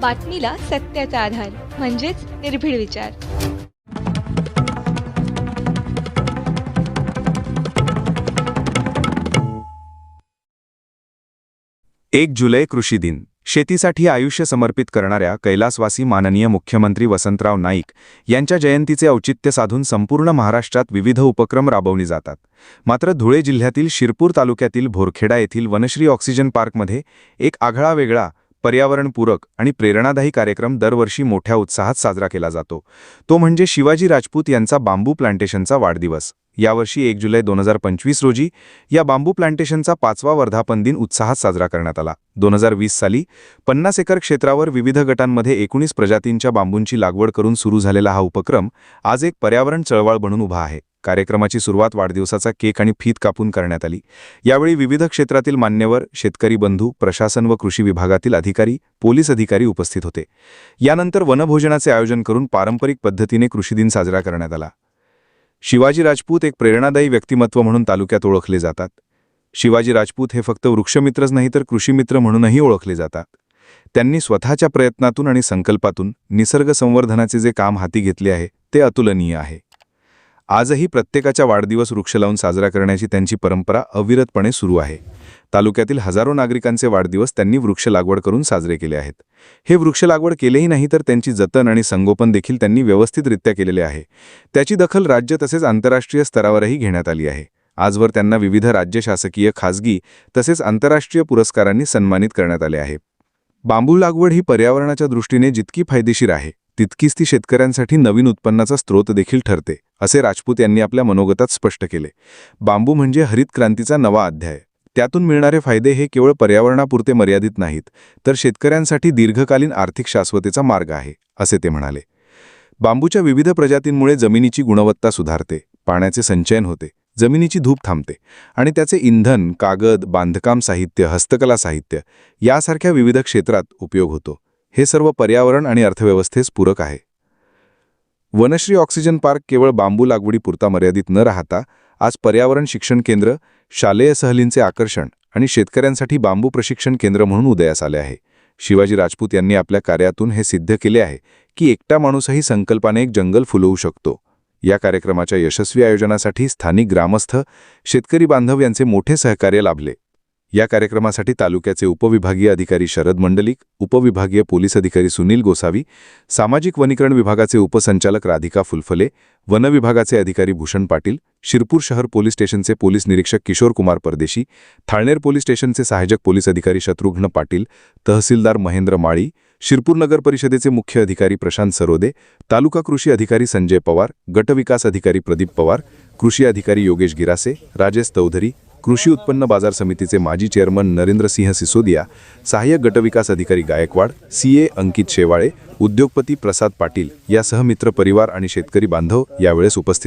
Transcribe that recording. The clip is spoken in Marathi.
बातमीला सत्याचा आधार म्हणजेच निर्भीड विचार. एक जुलै कृषी दिन. शेतीसाठी आयुष्य समर्पित करणाऱ्या कैलासवासी माननीय मुख्यमंत्री वसंतराव नाईक यांच्या जयंतीचे औचित्य साधून संपूर्ण महाराष्ट्रात विविध उपक्रम राबवले जातात. मात्र धुळे जिल्ह्यातील शिरपूर तालुक्यातील भोरखेडा येथील वनश्री ऑक्सिजन पार्कमध्ये एक आगळा वेगळा पर्यावरणपूरक आणि प्रेरणादायी कार्यक्रम दरवर्षी मोठ्या उत्साहात साजरा केला जातो. तो म्हणजे शिवाजी राजपूत यांचा बांबू प्लांटेशनचा वाढदिवस. यावर्षी एक जुलै दोन हजार पंचवीस रोजी या बांबू प्लांटेशनचा पाचवा वर्धापन दिन उत्साहात साजरा करण्यात आला. दोन हजार वीस साली पन्नास एकर क्षेत्रावर विविध गटांमध्ये एकोणीस प्रजातींच्या बांबूंची लागवड करून सुरू झालेला हा उपक्रम आज एक पर्यावरण चळवळ बनून उभा आहे. कार्यक्रमाची सुरुवात वाढदिवसाचा केक आणि फीत कापून करण्यात आली. यावेळी विविध क्षेत्रातील मान्यवर शेतकरी बंधू प्रशासन व कृषी विभागातील अधिकारी पोलीस अधिकारी उपस्थित होते. यानंतर वनभोजनाचे आयोजन करून पारंपरिक पद्धतीने कृषी दिन साजरा करण्यात आला. शिवाजी राजपूत एक प्रेरणादायी व्यक्तिमत्व म्हणून तालुक्यात ओळखले जातात. शिवाजी राजपूत हे फक्त वृक्षमित्रच नाही तर कृषीमित्र म्हणूनही ओळखले जातात. त्यांनी स्वतःच्या प्रयत्नातून आणि संकल्पातून निसर्ग संवर्धनाचे जे काम हाती घेतले आहे ते अतुलनीय आहे. आजही प्रत्येकाच्या वाढदिवस वृक्ष लावून साजरा करण्याची त्यांची परंपरा अविरतपणे सुरू आहे. तालुक्यातील हजारो नागरिकांचे वाढदिवस त्यांनी वृक्ष लागवड करून साजरे केले आहेत. हे वृक्ष लागवड केलेही नाही तर त्यांची जतन आणि संगोपन देखील त्यांनी व्यवस्थितरित्या केलेले आहे. त्याची दखल राज्य तसेच आंतरराष्ट्रीय स्तरावरही घेण्यात आली आहे. आजवर त्यांना विविध राज्य शासकीय खासगी तसेच आंतरराष्ट्रीय पुरस्कारांनी सन्मानित करण्यात आले आहे. बांबू लागवड ही पर्यावरणाच्या दृष्टीने जितकी फायदेशीर आहे तितकीच ती शेतकऱ्यांसाठी नवीन उत्पन्नाचा स्रोत देखील ठरते असे राजपूत यांनी आपल्या मनोगतात स्पष्ट केले. बांबू म्हणजे हरित क्रांतीचा नवा अध्याय. त्यातून मिळणारे फायदे हे केवळ पर्यावरणापुरते मर्यादित नाहीत तर शेतकऱ्यांसाठी दीर्घकालीन आर्थिक शाश्वतेचा मार्ग आहे असे ते म्हणाले. बांबूच्या विविध प्रजातींमुळे जमिनीची गुणवत्ता सुधारते पाण्याचे संचयन होते जमिनीची धूप थांबते आणि त्याचे इंधन कागद बांधकाम साहित्य हस्तकला साहित्य यासारख्या विविध क्षेत्रात उपयोग होतो. हे सर्व पर्यावरण आणि अर्थव्यवस्थेस पूरक आहे. वनश्री ऑक्सिजन पार्क केवळ बांबू लागवडीपुरता मर्यादित न राहता आज पर्यावरण शिक्षण केंद्र शालेय सहलींचे आकर्षण आणि शेतकऱ्यांसाठी बांबू प्रशिक्षण केंद्र म्हणून उदयास आले आहे. शिवाजी राजपूत यांनी आपल्या कार्यातून हे सिद्ध केले आहे की एकटा माणूसही संकल्पाने एक जंगल फुलवू शकतो. या कार्यक्रमाच्या यशस्वी आयोजनासाठी स्थानिक ग्रामस्थ शेतकरी बांधव यांचे मोठे सहकार्य लाभले. या कार्यक्रमासाठी तालुक्याचे उपविभागीय अधिकारी शरद मंडलिक उपविभागीय पोलीस अधिकारी सुनील गोसावी सामाजिक वनीकरण विभागाचे उपसंचालक राधिका फुलफले वन विभागाचे अधिकारी भूषण पाटील शिरपूर शहर पोलीस स्टेशनचे पोलीस निरीक्षक किशोर कुमार परदेशी थाळनेर पोलीस स्टेशनचे सहाय्यक पोलीस अधिकारी शत्रुघ्न पाटील तहसीलदार महेंद्र माळी शिरपूर नगर परिषदेचे मुख्य अधिकारी प्रशांत सरोदे तालुका कृषी अधिकारी संजय पवार गटविकास अधिकारी प्रदीप पवार कृषी अधिकारी योगेश गिरासे राजेश चौधरी कृषी उत्पन्न बाजार समितीचे माजी चेअरमन नरेंद्रसिंह सिसोदिया सहाय्यक गटविकास अधिकारी गायकवाड सीए अंकित शेवाळे उद्योगपती प्रसाद पाटील यासह मित्र परिवार आणि शेतकरी बांधव यावेळेस उपस्थित